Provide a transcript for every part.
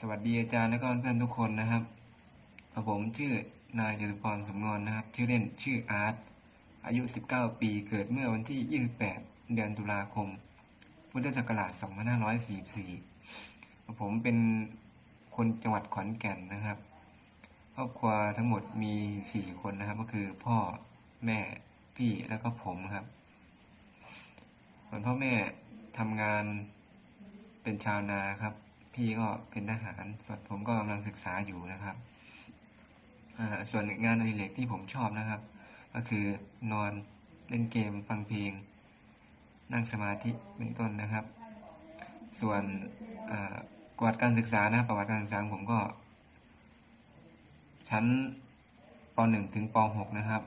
สวัสดีอาจารย์และก็เพื่อนทุกคนนะครับผมชื่อนายจตุพรสมงอนนะครับ ชื่อเล่นชื่ออาร์ตอายุ 19 ปีเกิดเมื่อวันที่ 28 เดือนตุลาคม พุทธศักราช 2544 ผมเป็นคนจังหวัดขอนแก่นนะครับ ครอบครัวทั้งหมดมี 4 คนนะครับ ก็คือพ่อแม่พี่แล้วก็ผมครับส่วนพ่อแม่ทำงานเป็นชาวนาครับ พี่ก็เป็นทหารส่วนผมก็กำลังศึกษาอยู่นะครับส่วนงานอดิเรกที่ผมชอบนะครับ ก็คือนอนเล่นเกมฟังเพลง นั่งสมาธิเป็นต้นนะครับ ส่วนประวัติการศึกษานะครับประวัติการศึกษาผมก็ ชั้นป .1 ถึงป .6 นะครับ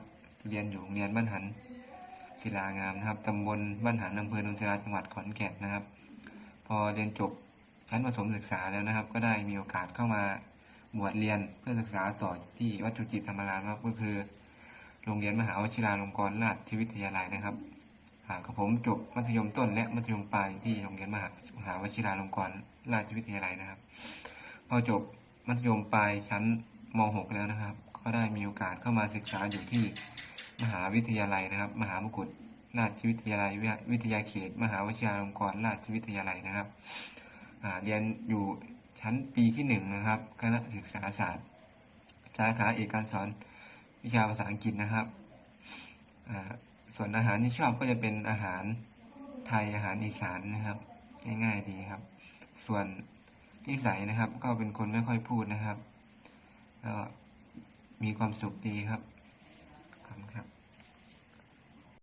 เรียนอยู่โรงเรียนบ้านหันศิลางามนะครับตำบลบ้านหันอำเภอดงศิลาจังหวัดขอนแก่นนะครับ พอเรียนจบ ชั้นประถมศึกษาแล้วนะครับ ก็ได้มีโอกาสเข้ามาบวชเรียนเพื่อศึกษาต่อที่วัดจุจิตธรรมรามครับก็คือ โรงเรียนมหาวชิราลงกรณราชวิทยาลัยนะครับอ่ากับผมจบมัธยมต้น และมัธยมปลายที่โรงเรียนมหามหาวชิราลงกรณราชวิทยาลัยนะครับ พอจบมัธยมปลายชั้นม .6 แล้วนะครับ ก็ได้มีโอกาสเข้ามาศึกษาอยู่ที่มหาวิทยาลัยนะครับ มหามกุฏราชวิทยาลัยวิทยาเขต มหาวชิราลงกรณราชวิทยาลัยนะครับ เรียนอยู่ชั้นปีที่หนึ่งนะครับ คณะศึกษาศาสตร์ สาขาเอกการสอนวิชาภาษาอังกฤษนะครับ ส่วนอาหารที่ชอบก็จะเป็นอาหารไทยอาหารอีสานนะครับ ง่ายๆดีครับ ส่วนนิสัยนะครับ ก็เป็นคนไม่ค่อยพูดนะครับก็มีความสุขดีครับขอบคุณครับ